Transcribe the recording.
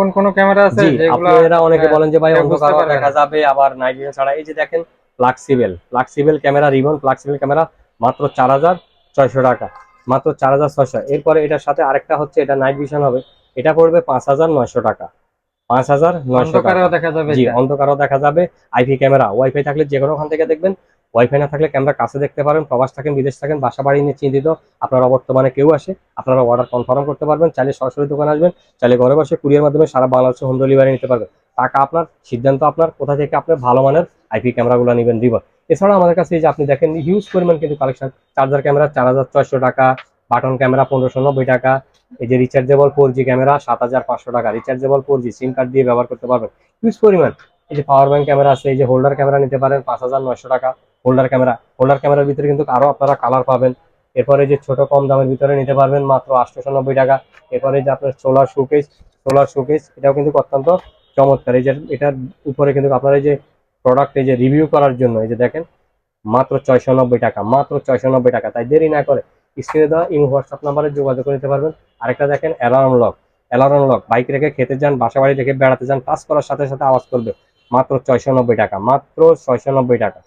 কোন কোন ক্যামেরা আছে? যেগুলো আপনারা অনেকে হ্যাঁ, বলেন যে ভাই পারবে দেখা যাবে আবার নাইট ভিশন ছাড়া। এই যে দেখেন flexible flexible camera ribbon flexible camera মাত্র চার হাজার ছয়শো টাকা মাত্র চার হাজার ছয়শো। এরপরে এটার সাথে আরেকটা হচ্ছে এটা নাইট ভিশন হবে। এটা পড়বে পাঁচ হাজার নয়শো টাকা পাঁচ হাজার নয়শো টাকা। অন্ধকারেও দেখা যাবে জি অন্ধকারও দেখা যাবে। আইপি ক্যামেরা ওয়াইফাই থাকলে যে কোনো ওখান থেকে দেখবেন। ওয়াইফাই না থাকলে ক্যামেরা কাছে দেখতে পারেন প্রবাস থাকেন, বিদেশ থাকেন, বাসা বাড়ি নিয়ে চিন্তিত, আপনারা বর্তমানে কেউ আসে, আপনারা অর্ডার কনফার্ম করতে পারবেন, চাইলে সরাসরি দোকানে আসবেন, চাইলে ঘরে বসে কুরিয়ার মাধ্যমে সারা বাংলাদেশে হোম ডেলিভারি নিতে পারবেন। টাকা আপনার, সিদ্ধান্ত আপনার, কোথা থেকে আপনার, ভালো মানের আইপি ক্যামেরাগুলো নেবেন দিব এছাড়া আমাদের কাছে এই যে আপনি দেখেন হিউজ পরিমাণ কিন্তু কালেকশন চার্জার ক্যামেরা চার হাজার ছয়শো টাকা বাটন ক্যামেরা পনেরোশো নব্বই টাকা, এই যে রিচার্জেবল ফোর জি ক্যামেরা সাত হাজার পাঁচশো টাকা rechargeable four G SIM card দিয়ে ব্যবহার করতে পারবেন। হিউজ পরিমাণ, এই যে পাওয়ার ব্যাংক ক্যামেরা আছে, এই যে হোল্ডার ক্যামেরা নিতে পারেন পাঁচ হাজার নয়শো টাকা। হোল্ডার ক্যামেরা হোল্ডার ক্যামেরার ভিতরে কিন্তু আরও আপনারা কালার পাবেন। এরপরে যে ছোট কম দামের ভিতরে নিতে পারবেন মাত্র আটশোশো টাকা। এরপরে যে আপনার সোলার শোকেস সোলার শোকেস এটাও কিন্তু অত্যন্ত চমৎকার। এই যে এটার উপরে কিন্তু আপনার যে প্রোডাক্ট এই যে রিভিউ করার জন্য, এই যে দেখেন, মাত্র ছয়শো নব্বই টাকা, মাত্র ছয়শো নব্বই টাকা। তাই দেরি না করে স্ক্রিনে দেওয়া ইমো হোয়াটসঅ্যাপ নাম্বারে যোগাযোগ করে নিতে পারবেন। আরেকটা দেখেন alarm lock alarm lock bike রেখে খেতে যান বাসা বাড়ি রেখে বেড়াতে যান টাচ করার সাথে সাথে আওয়াজ করবে। মাত্র ছয়শো নব্বই টাকা, মাত্র ছয়শো নব্বই টাকা।